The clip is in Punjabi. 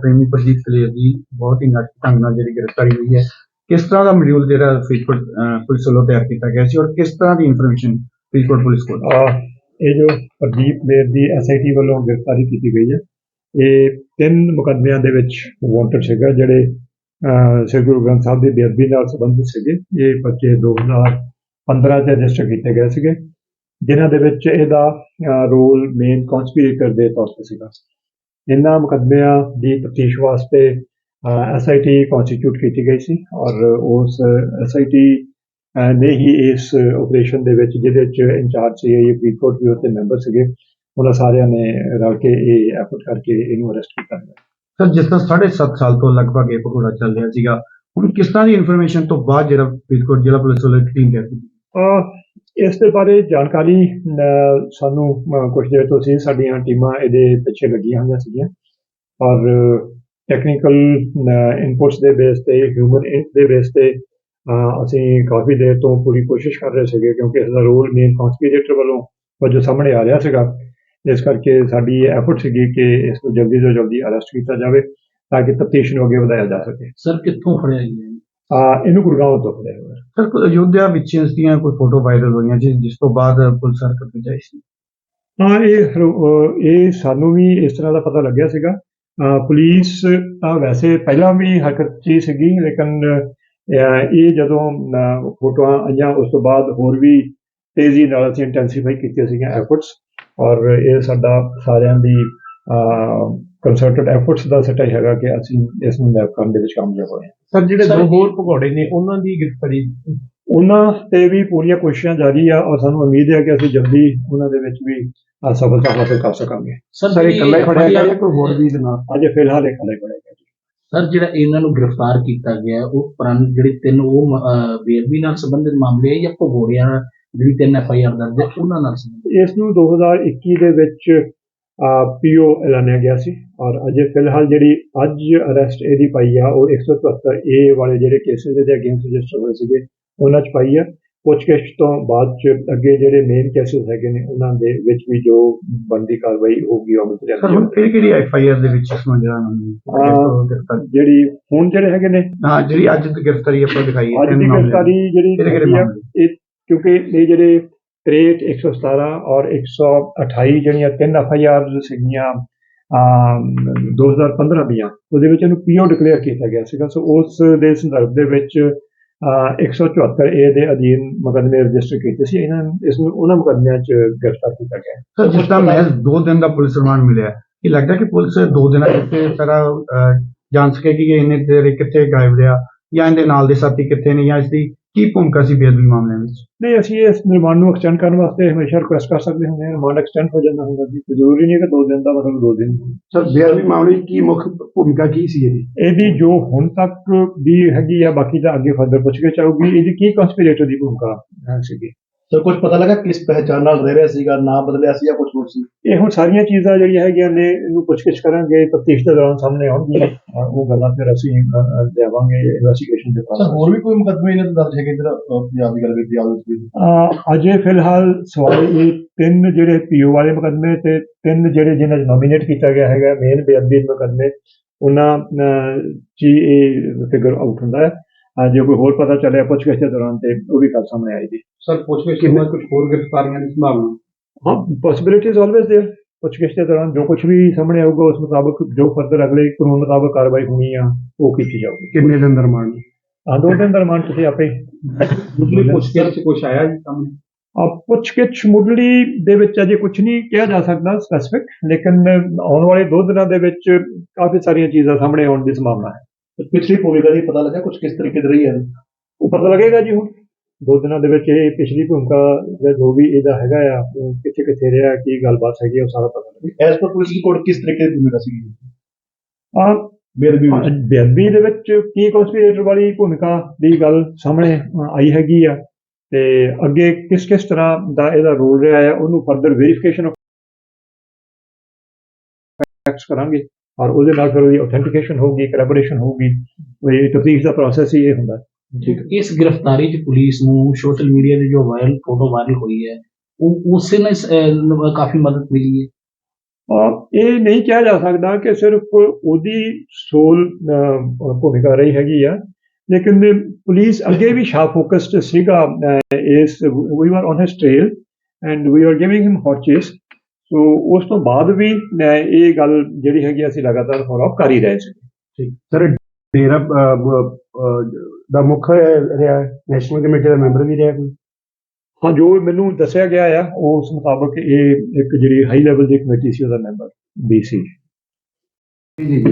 ਪ੍ਰੇਮੀ ਪ੍ਰਦੀਪ ਕਲੇਰ ਦੀ ਬਹੁਤ ਹੀ ਨਾਟਕ ਢੰਗ ਨਾਲ ਜਿਹੜੀ ਗ੍ਰਿਫਤਾਰੀ ਹੋਈ ਹੈ। ਕਿਸ ਤਰ੍ਹਾਂ ਦਾ ਮੋਡਿਊਲ ਜਿਹੜਾ ਫਰੀਦਕੋਟ ਪੁਲਿਸ ਵੱਲੋਂ ਤਿਆਰ ਕੀਤਾ ਗਿਆ ਸੀ ਔਰ ਕਿਸ ਤਰ੍ਹਾਂ ਦੀ ਇਨਫੋਰਮੇਸ਼ਨ ਫਰੀਦਕੋਟ ਪੁਲਿਸ ਕੋਲ? ਇਹ ਜੋ ਪ੍ਰਦੀਪ ਮੇਰ ਦੀ ਐਸਆਈਟੀ ਵੱਲੋਂ ਗ੍ਰਿਫਤਾਰੀ ਕੀਤੀ ਗਈ ਹੈ ਇਹ ਤਿੰਨ ਮੁਕੱਦਮਿਆਂ ਦੇ ਵਿੱਚ ਵਾਂਟਡ ਸੀਗਾ ਜਿਹੜੇ ਅਹ, ਸ੍ਰੀ ਗੁਰੂ ਗ੍ਰੰਥ ਸਾਹਿਬ ਦੀ ਬੇਅਦਬੀ ਨਾਲ ਸੰਬੰਧਿਤ ਸੀਗੇ। ਇਹ ਬੱਚੇ 2015 ਚ ਰਜਿਸਟਰ ਕੀਤੇ ਗਏ ਸੀਗੇ ਜਿਨ੍ਹਾਂ ਦੇ ਵਿੱਚ ਇਹਦਾ ਰੋਲ ਮੇਨ ਕਨਸਪੀਰੇਟਰ ਦੇ ਤੌਰ ਤੇ ਸੀਗਾ। ਇਹਨਾਂ ਮੁਕੱਦਮਿਆਂ ਦੀ ਤਫਤੀਸ਼ ਵਾਸਤੇ ਐਸਆਈਟੀ ਕਨਸਟੀਟਿਊਟ ਕੀਤੀ ਗਈ ਸੀ ਔਰ ਉਸ ਐਸਆਈਟੀ ਨੇ ਹੀ ਇਸ ਆਪਰੇਸ਼ਨ ਦੇ ਵਿੱਚ ਜਿਹਦੇ ਵਿੱਚ ਇੰਚਾਰਜ ਸੀ ਇਹ ਫਰੀਦਕੋਟ ਵੀ ਉੱਤੇ ਮੈਂਬਰ ਸੀਗੇ। ਉਹਨਾਂ ਸਾਰਿਆਂ ਨੇ ਰਲ ਕੇ ਇਹ ਐਫਰਟ ਕਰਕੇ ਇਹਨੂੰ ਅਰੈਸਟ ਕੀਤਾ ਸਰ ਜਿਸ ਤਰ੍ਹਾਂ 7.5 ਸਾਲ ਤੋਂ ਲਗਭਗ ਇਹ ਪਕੌੜਾ ਚੱਲ ਰਿਹਾ ਸੀਗਾ ਹੁਣ ਕਿਸ ਤਰ੍ਹਾਂ ਦੀ ਇਨਫੋਰਮੇਸ਼ਨ ਤੋਂ ਬਾਅਦ ਜਿਹੜਾ ਫਰੀਦਕੋਟ ਜ਼ਿਲ੍ਹਾ ਪੁਲਿਸ ਵੱਲੋਂ ਟੀਮ ਕੀਤੀ ਅਹ ਇਸ ਦੇ ਬਾਰੇ ਜਾਣਕਾਰੀ ਸਾਨੂੰ, ਅਹ ਕੁਝ ਦੇਰ ਤੋਂ ਸੀ ਸਾਡੀਆਂ ਟੀਮਾਂ ਇਹਦੇ ਪਿੱਛੇ ਲੱਗੀਆਂ ਹੋਈਆਂ ਸੀਗੀਆਂ। ਔਰ ਟੈਕਨੀਕਲ ਇਨਪੁਟਸ ਦੇ ਬੇਸ ਤੇ ਹਿਊਮਨ ਦੇ ਬੇਸ ਤੇ ਅਸੀਂ ਕਾਫੀ ਦੇਰ ਤੋਂ ਪੂਰੀ ਕੋਸ਼ਿਸ਼ ਕਰ ਰਹੇ ਸੀਗੇ ਕਿਉਂਕਿ ਇਸ ਦਾ ਰੋਲ ਮੇਨ ਕਨਸਪੀਰੇਟਰ ਵੱਲੋਂ ਵਜੋਂ ਸਾਹਮਣੇ ਆ ਰਿਹਾ ਸੀਗਾ, ਇਸ ਕਰਕੇ ਸਾਡੀ ਐਫਰਟ ਸੀਗੀ ਕਿ ਇਸ ਨੂੰ ਜਲਦੀ ਤੋਂ ਜਲਦੀ ਅਰੈਸਟ ਕੀਤਾ ਜਾਵੇ ਤਾਂ ਕਿ ਤਫਤੀਸ਼ ਨੂੰ ਅੱਗੇ ਵਧਾਇਆ ਜਾ ਸਕੇ। ਸਰ ਕਿੱਥੋਂ ਫੜਿਆ ਗਿਆ ਅਹ ਇਹਨੂੰ ਗੁਰਗਾਉਂ ਤੋਂ ਫੜਿਆ ਹੋਇਆ ਹੈ। ਸਰ ਕੋਈ ਅਯੋਧਿਆ ਵਿੱਚ ਇਸ ਦੀਆਂ ਕੋਈ ਫੋਟੋ ਵਾਇਰਲ ਹੋਈਆਂ ਜਿਸ ਜਿਸ ਤੋਂ ਬਾਅਦ ਪੁਲਿਸ ਹਰਕਤ ਵਿੱਚ ਆਈ ਸੀ? ਹਾਂ ਇਹ ਹਰ- ਅਹ ਇਹ ਸਾਨੂੰ ਵੀ ਇਸ ਤਰ੍ਹਾਂ ਦਾ ਪਤਾ ਲੱਗਿਆ ਸੀਗਾ। ਅਹ ਪੁਲਿਸ ਤਾਂ ਵੈਸੇ ਪਹਿਲਾਂ ਵੀ ਹਰਕਤ 'ਚ ਹੀ ਸੀਗੀ ਲੇਕਿਨ ਅਹ ਇਹ ਜਦੋਂ ਅਹ ਫੋਟੋਆਂ ਆਈਆਂ ਉਸ ਤੋਂ ਬਾਅਦ ਹੋਰ ਵੀ ਤੇਜ਼ੀ ਨਾਲ ਅਸੀਂ ਇੰਟੈਂਸੀਫਾਈ ਕੀਤੀਆਂ ਸੀਗੀਆਂ ਐਫਰਟਸ ਔਰ ਇਹ ਸਾਡਾ ਸਾਰਿਆਂ ਦੀ ਕੰਸਰਟਡ ਐਫਰਟਸ ਦਾ ਸਟਾ ਹੈਗਾ ਕਿ ਅਸੀਂ ਇਸ ਨੂੰ ਮੈਪ ਕਰਨ ਦੇ ਵਿੱਚ ਕਾਮਯਾਬ ਹੋਏ ਹਾਂ। ਸਰ ਜਿਹੜੇ ਦੋ ਹੋਰ ਪਕੌੜੇ ਨੇ ਉਹਨਾਂ ਦੀ ਗ੍ਰਿਫਤਾਰੀ ਉਹਨਾਂ ਤੇ ਵੀ ਪੂਰੀਆਂ ਕੋਸ਼ਿਸ਼ਾਂ ਜਾਰੀ ਆ ਔਰ ਸਾਨੂੰ ਉਮੀਦ ਹੈ ਕਿ ਅਸੀਂ ਜਲਦੀ ਉਹਨਾਂ ਦੇ ਵਿੱਚ ਵੀ ਸਫਲਤਾ ਹਾਸਲ ਕਰ ਸਕਾਂਗੇ। ਸਰ ਇਹ ਇਕੱਲਾ ਹੀ ਫੜਿਆ ਗਿਆ ਜਾਂ ਕੋਈ ਹੋਰ ਵੀ ਨਾਲ ਅਜੇ ਫਿਲਹਾਲ ਇਹ ਖੜੇ ਖੜੇ ਹੈ ਸਰ ਜਿਹੜਾ ਇਹਨਾਂ ਨੂੰ ਗ੍ਰਿਫਤਾਰ ਕੀਤਾ ਗਿਆ ਉਹ ਪੁਰਾਣੇ ਜਿਹੜੇ ਤਿੰਨ ਉਹ ਬੇਅਦਬੀ ਨਾਲ ਸੰਬੰਧਿਤ ਮਾਮਲੇ ਹੈ ਜਾਂ ਭਗੋੜਿਆਂ ਜਿਹੜੀ ਤਿੰਨ ਐਫ ਆਈ ਆਰ ਦਰਜ ਹੈ ਉਹਨਾਂ ਨਾਲ ਸੰਬੰਧਿਤ? ਇਸ ਨੂੰ 2021 ਦੇ ਵਿੱਚ ਪੀਓ ਐਲਾਨਿਆ ਗਿਆ ਸੀ ਔਰ ਅਜੇ ਫਿਲਹਾਲ ਜਿਹੜੀ ਅੱਜ ਅਰੈਸਟ ਇਹਦੀ ਪਾਈ ਆ ਉਹ 174 ਏ ਵਾਲੇ ਜਿਹੜੇ ਕੇਸਿਸ ਦੇ ਅਗੇਂਸਟ ਰਜਿਸਟਰ ਹੋਏ ਸੀਗੇ ਉਹਨਾਂ 'ਚ ਪਾਈ ਆ ਪੁੱਛਗਿੱਛ ਤੋਂ ਬਾਅਦ 'ਚ ਅੱਗੇ ਜਿਹੜੇ ਮੇਨ ਕੇਸਿਸ ਹੈਗੇ ਨੇ ਉਹਨਾਂ ਦੇ ਵਿੱਚ ਵੀ ਜੋ ਬਣਦੀ ਕਾਰਵਾਈ ਹੋਊਗੀ ਉਹ ਹੁਣ ਜਾਊਗੀ। ਕਿਹੜੀ ਐਫ ਆਈ ਆਰ ਦੇ ਵਿੱਚ ਇਸ ਨੂੰ ਜਿਹੜਾ ਹੁਣ ਜਿਹੜੇ ਹੈਗੇ ਨੇ ਹਾਂ ਜਿਹੜੀ ਅੱਜ ਦੀ ਗ੍ਰਿਫਤਾਰੀ ਆਪਾਂ ਦਿਖਾਈ ਹੈ ਅੱਜ ਦੀ। ਗ੍ਰਿਫਤਾਰੀ ਜਿਹੜੀ? ਇਹ ਕਿਉਂਕਿ ਇਹ ਜਿਹੜੇ 63 117 ਔਰ 128 ਜਿਹੜੀਆਂ ਤਿੰਨ ਐਫ ਆਈ ਆਰ ਸੀਗੀਆਂ ਅਮ, 2015 ਦੀਆਂ ਉਹਦੇ ਵਿੱਚ ਇਹਨੂੰ ਪੀਓ ਡਿਕਲੇਅਰ ਕੀਤਾ ਗਿਆ ਸੀਗਾ। ਸੋ ਉਸ ਦੇ ਸੰਦਰਭ ਦੇ ਵਿੱਚ ਅ, 174 ਏ ਦੇ ਅਧੀਨ ਮੁਕੱਦਮੇ ਰਜਿਸਟਰ ਕੀਤੇ ਸੀ। ਇਹਨਾਂ ਇਸ ਨੂੰ ਉਹਨਾਂ ਮੁਕੱਦਮਿਆਂ 'ਚ ਗ੍ਰਿਫਤਾਰ ਕੀਤਾ ਗਿਆ। ਸਰ ਜਿਸ ਤਰ੍ਹਾਂ ਮੈਂ ਦੋ ਦਿਨ ਦਾ ਪੁਲਿਸ ਰਿਮਾਂਡ ਮਿਲਿਆ ਇਹ ਲੱਗਦਾ ਕਿ ਪੁਲਿਸ ਦੋ ਦਿਨਾਂ ਵਿੱਚ ਸਾਰਾ ਜਾਣ ਸਕੇ ਕਿ ਇਹਨੇ ਤੇਰੇ ਕਿੱਥੇ ਗਾਇਬ ਰਿਹਾ ਜਾਂ ਇਹਦੇ ਨਾਲ ਦੇ ਸਾਥੀ ਕਿੱਥੇ ਨੇ ਜਾਂ ਇਸ ਦੀ ਕੀ ਭੂਮਿਕਾ ਸੀ ਬੇਅਦਬੀ ਮਾਮਲਿਆਂ ਵਿੱਚ? ਨਹੀਂ ਅਸੀਂ ਇਸ ਨਿਰਮਾਣ ਨੂੰ ਐਕਸਟੈਂਡ ਕਰਨ ਵਾਸਤੇ ਹਮੇਸ਼ਾ ਰਿਕੁਐਸਟ ਕਰ ਸਕਦੇ ਹੁੰਦੇ ਹਾਂ। ਰਿਮਾਂਡ ਐਕਸਟੈਂਡ ਹੋ ਜਾਂਦਾ ਹੁੰਦਾ ਜੀ ਤੇ ਜ਼ਰੂਰੀ ਨਹੀਂ ਕਿ ਦੋ ਦਿਨ ਦਾ ਮਤਲਬ ਦੋ ਦਿਨ। ਸਰ ਬੇਅਦਬੀ ਮਾਮਲੇ ਕੀ ਮੁੱਖ ਭੂਮਿਕਾ ਕੀ ਸੀ ਇਹਦੀ? ਇਹਦੀ ਜੋ ਹੁਣ ਤੱਕ ਦੀ ਹੈਗੀ ਆ ਬਾਕੀ ਤਾਂ ਅੱਗੇ ਫਰਦਰ ਪੁੱਛ ਕੇ ਚਾਹੂਗੀ ਇਹਦੀ ਕੀ ਕਨਸਪੀਰੇਟਰ ਦੀ ਭੂਮਿਕਾ ਹੈ ਸੀਗੀ? ਸਰ ਕੁਝ ਪਤਾ ਲੱਗਾ ਕਿਸ ਪਹਿਚਾਨ ਨਾਲ ਰਹਿ ਰਿਹਾ ਸੀਗਾ ਨਾਮ ਬਦਲਿਆ ਸੀ ਜਾਂ ਕੁਝ ਹੋਰ ਸੀ? ਇਹ ਹੁਣ ਸਾਰੀਆਂ ਚੀਜ਼ਾਂ ਜਿਹੜੀਆਂ ਹੈਗੀਆਂ ਨੇ ਇਹਨੂੰ ਪੁੱਛਗਿੱਛ ਕਰਾਂਗੇ ਤਫਤੀਸ਼ ਦੇ ਦੌਰਾਨ ਸਾਹਮਣੇ ਆਉਣਗੀਆਂ। ਉਹ ਗੱਲਾਂ ਫਿਰ ਅਸੀਂ ਦੇਵਾਂਗੇ ਇਨਵੈਸਟੀਗੇਸ਼ਨ ਦੇ ਪਾਸ ਹੋਰ ਵੀ ਕੋਈ ਮੁਕੱਦਮੇ ਇਹਨਾਂ ਦੇ ਦਰਜ ਹੈਗੇ ਇਧਰ ਪੰਜਾਬ ਦੀ ਗੱਲ ਕੀਤੀ ਆਉਂਦੀ ਸੀ ਅ, ਅਜੇ ਫਿਲਹਾਲ ਸਵਾਲ ਇਹ ਤਿੰਨ ਜਿਹੜੇ ਪੀਓ ਵਾਲੇ ਮੁਕੱਦਮੇ ਤੇ ਤਿੰਨ ਜਿਹੜੇ ਜਿਹਨਾਂ 'ਚ ਨੋਮੀਨੇਟ ਕੀਤਾ ਗਿਆ ਹੈਗਾ ਮੇਨ ਬੇਅਦਬੀ ਮੁਕੱਦਮੇ ਉਹਨਾਂ ਹੀ ਇਹ ਫਿਗਰ ਆਊਟ ਹੁੰਦਾ ਹੈ। ਜੇ ਕੋਈ ਹੋਰ ਪਤਾ ਚੱਲਿਆ ਪੁੱਛਗਿੱਛ ਦੇ ਦੌਰਾਨ ਤੇ ਉਹ ਵੀ ਕੱਲ ਸਾਹਮਣੇ ਆਏਗੀ ਸਰ ਪੁੱਛ ਕੇ ਕੁਝ ਹੋਰ ਗ੍ਰਿਫਤਾਰੀਆਂ ਦੀ ਸੰਭਾਵਨਾ ਹਾਂ ਪੋਸਿਬਿਲਿਟੀਜ਼ ਆਲਵੇਸ देयर ਪੁੱਛਗਿੱਛ ਦੇ ਦੌਰਾਨ ਜੋ ਕੁਝ ਵੀ ਸਾਹਮਣੇ ਆਊਗਾ ਉਸ ਮੁਤਾਬਕ ਜੋ ਫਰਦਰ ਅਗਲੇ ਕਾਨੂੰਨ ਮੁਤਾਬਕ ਕਾਰਵਾਈ ਹੋਣੀ ਆ ਉਹ ਕੀਤੀ ਜਾਊਗੀ ਕਿੰਨੇ ਦਿਨ ਦਾ ਰਿਮਾਂਡ ਆ ਦੋ ਦਿਨ ਦਾ ਰਿਮਾਂਡ ਤੁਸੀਂ ਆਪੇ ਮੁੱਢਲੀ ਪੁੱਛਗਿੱਛ ਚ ਕੁਝ ਆਇਆ ਜੀ ਸਾਹਮਣੇ ਆ ਪੁੱਛਗਿੱਛ ਮੁੱਢਲੀ ਦੇ ਵਿੱਚ ਅਜੇ ਕੁਝ ਨਹੀਂ ਕਿਹਾ ਜਾ ਸਕਦਾ ਸਪੈਸੀਫਿਕ ਲੇਕਿਨ ਆਉਣ ਵਾਲੇ ਦੋ ਦਿਨਾਂ ਦੇ ਵਿੱਚ ਕਾਫੀ ਸਾਰੀਆਂ ਚੀਜ਼ਾਂ ਸਾਹਮਣੇ ਆਉਣ ਦੀ ਸੰਭਾਵਨਾ ਹੈ ਪਿਛਲੀ ਭੂਮਿਕਾ ਦੀ ਪਤਾ ਲੱਗਾ ਕੁਝ ਕਿਸ ਤਰੀਕੇ ਦੀ ਰਹੀ ਹੈ। ਉਹ ਪਤਾ ਲੱਗੇਗਾ ਜੀ ਹੁਣ। ਦੋ ਦਿਨਾਂ ਦੇ ਵਿੱਚ ਇਹ ਪਿਛਲੀ ਭੂਮਿਕਾ ਜਾਂ ਜੋ ਵੀ ਇਹਦਾ ਹੈਗਾ ਆ ਕਿੱਥੇ ਕਿੱਥੇ ਰਿਹਾ ਕੀ ਗੱਲਬਾਤ ਹੈਗੀ ਉਹ ਸਾਰਾ ਪਤਾ ਲੱਗੇਗਾ। ਐਸ ਪਰ ਪੁਲਿਸ ਰਿਪੋਰਟ ਕਿਸ ਤਰੀਕੇ ਦੀ ਭੂਮਿਕਾ ਸੀ ਆ ਬੇਅਦਬੀ ਬੇਅਦਬੀ ਦੇ ਵਿੱਚ ਕੀ ਕਨਸਪੀਰੇਟਰ ਵਾਲੀ ਭੂਮਿਕਾ ਦੀ ਗੱਲ ਸਾਹਮਣੇ ਆਈ ਹੈਗੀ ਆ ਤੇ ਅੱਗੇ ਕਿਸ ਕਿਸ ਤਰ੍ਹਾਂ ਦਾ ਇਹਦਾ ਰੋਲ ਰਿਹਾ ਹੈ ਉਹਨੂੰ ਫਰਦਰ ਵੈਰੀਫਿਕੇਸ਼ਨ ਆਫ ਫੈਕਟਸ ਕਰਾਂਗੇ। ਔਰ ਉਹਦੇ ਨਾਲ ਫਿਰ ਉਹਦੀ ਆਥੈਂਟੀਕੇਸ਼ਨ ਹੋਊਗੀ ਕੋਲੈਬੋਰੇਸ਼ਨ ਹੋਊਗੀ ਇਹ ਤਫਤੀਸ਼ ਦਾ ਪ੍ਰੋਸੈਸ ਹੀ ਇਹ ਹੁੰਦਾ ਹੈ। ਇਸ ਗ੍ਰਿਫਤਾਰੀ 'ਚ ਪੁਲਿਸ ਨੂੰ ਸੋਸ਼ਲ ਮੀਡੀਆ ਤੇ ਜੋ ਵਾਇਰਲ ਫੋਟੋ ਵਾਇਰਲ ਹੋਈ ਹੈ ਉਹ ਉਸੇ ਨਾਲ ਕਾਫੀ ਮਦਦ ਮਿਲੀ ਹੈ ਇਹ ਨਹੀਂ ਕਿਹਾ ਜਾ ਸਕਦਾ ਕਿ ਸਿਰਫ ਉਹਦੀ ਸੋਲ ਭੂਮਿਕਾ ਰਹੀ ਹੈਗੀ ਆ ਲੇਕਿਨ ਪੁਲਿਸ ਅੱਗੇ ਵੀ ਸ਼ਾਰਪ ਫੋਕਸਡ ਸੀਗਾ ਇਸ we were on his trail and we are giving him hot chase so ਉਸ ਤੋਂ ਬਾਅਦ ਵੀ ਇਹ ਗੱਲ ਜਿਹੜੀ ਹੈਗੀ ਅਸੀਂ ਲਗਾਤਾਰ ਫੋਲੋ ਕਰ ਹੀ ਰਹੇ ਸੀ ਸਰ ਡੇਰਾ ਦਾ ਮੁੱਖ ਰਿਹਾ ਨੈਸ਼ਨਲ ਕਮੇਟੀ ਦਾ ਮੈਂਬਰ ਵੀ ਰਿਹਾ ਕੋਈ? ਹਾਂ ਜੋ ਮੈਨੂੰ ਦੱਸਿਆ ਗਿਆ ਆ ਉਸ ਮੁਤਾਬਕ ਇਹ ਇੱਕ ਜਿਹੜੀ ਹਾਈ ਲੈਵਲ ਦੀ ਕਮੇਟੀ ਸੀ ਉਹਦਾ ਮੈਂਬਰ ਬੀਸੀ ਜੀ।